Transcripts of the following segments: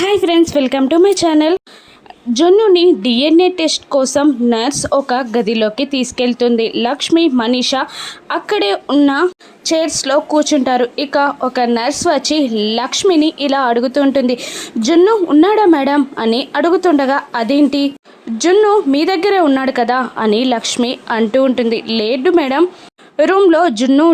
Hi friends welcome to my channel జున్నుని DNA test కోసం nurse ఒక గదిలోకి తీసుకెళ్తుంది. లక్ష్మి మనీష అక్కడే ఉన్న చైర్స్లో కూర్చుంటారు. ఇక ఒక నర్స్ వచ్చి లక్ష్మిని ఇలా అడుగుతుంటుంది. జున్ను ఉన్నాడా మేడం? అని అడుగుతుండగా అదేంటి? జున్ను మీ దగ్గరే ఉన్నాడు కదా? అని లక్ష్మి అంటూ ఉంటుంది. లేదు మేడం రూమ్లో జున్ను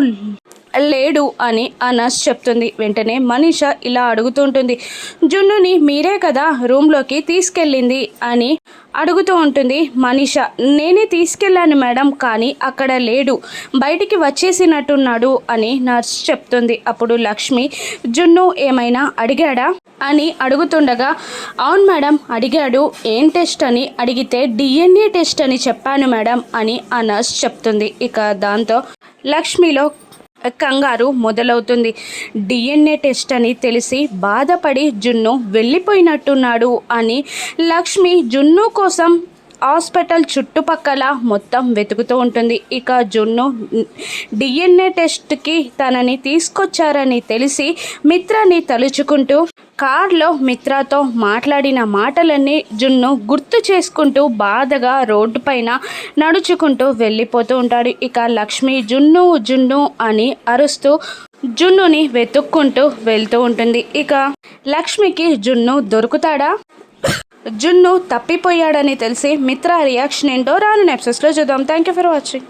లేడు అని ఆ నర్స్ చెప్తుంది. వెంటనే మనీష ఇలా అడుగుతుంటుంది. జున్నుని మీరే కదా రూమ్లోకి తీసుకెళ్ళింది అని అడుగుతూ ఉంటుంది మనీష. నేనే తీసుకెళ్ళాను మేడం కానీ అక్కడ లేడు. బయటికి వచ్చేసినట్టున్నాడు అని నర్స్ చెప్తుంది. అప్పుడు లక్ష్మి జున్ను ఏమైనా అడిగాడా? అని అడుగుతుండగా అవును మేడం అడిగాడు. ఏం టెస్ట్ అని అడిగితే డిఎన్ఏ టెస్ట్ అని చెప్పాను మేడం అని ఆ నర్స్ చెప్తుంది. ఇక దాంతో లక్ష్మిలో కంగారు మొదలవుతుంది. డిఎన్ఏ టెస్ట్ అని తెలిసి బాధపడి జున్ను వెళ్ళిపోయినట్టున్నాడు అని లక్ష్మి జున్ను కోసం హాస్పిటల్ చుట్టుపక్కల మొత్తం వెతుకుతూ ఉంటుంది. ఇక జున్ను డిఎన్ఏ టెస్ట్కి తనని తీసుకొచ్చారని తెలిసి మిత్రాన్ని తలుచుకుంటూ కార్లో మిత్రాతో మాట్లాడిన మాటలన్నీ జున్ను గుర్తు చేసుకుంటూ బాధగా రోడ్డు పైన నడుచుకుంటూ వెళ్ళిపోతూ ఉంటాడు. ఇక లక్ష్మి జున్ను జున్ను అని అరుస్తూ జున్నుని వెతుక్కుంటూ వెళ్తూ ఉంటుంది. ఇక లక్ష్మికి జున్ను దొరుకుతాడా? జున్ను తప్పిపోయాడని తెలిసి మిత్ర రియాక్షన్ ఏంటో రాను నెప్సెస్లో చూద్దాం. Thank you for watching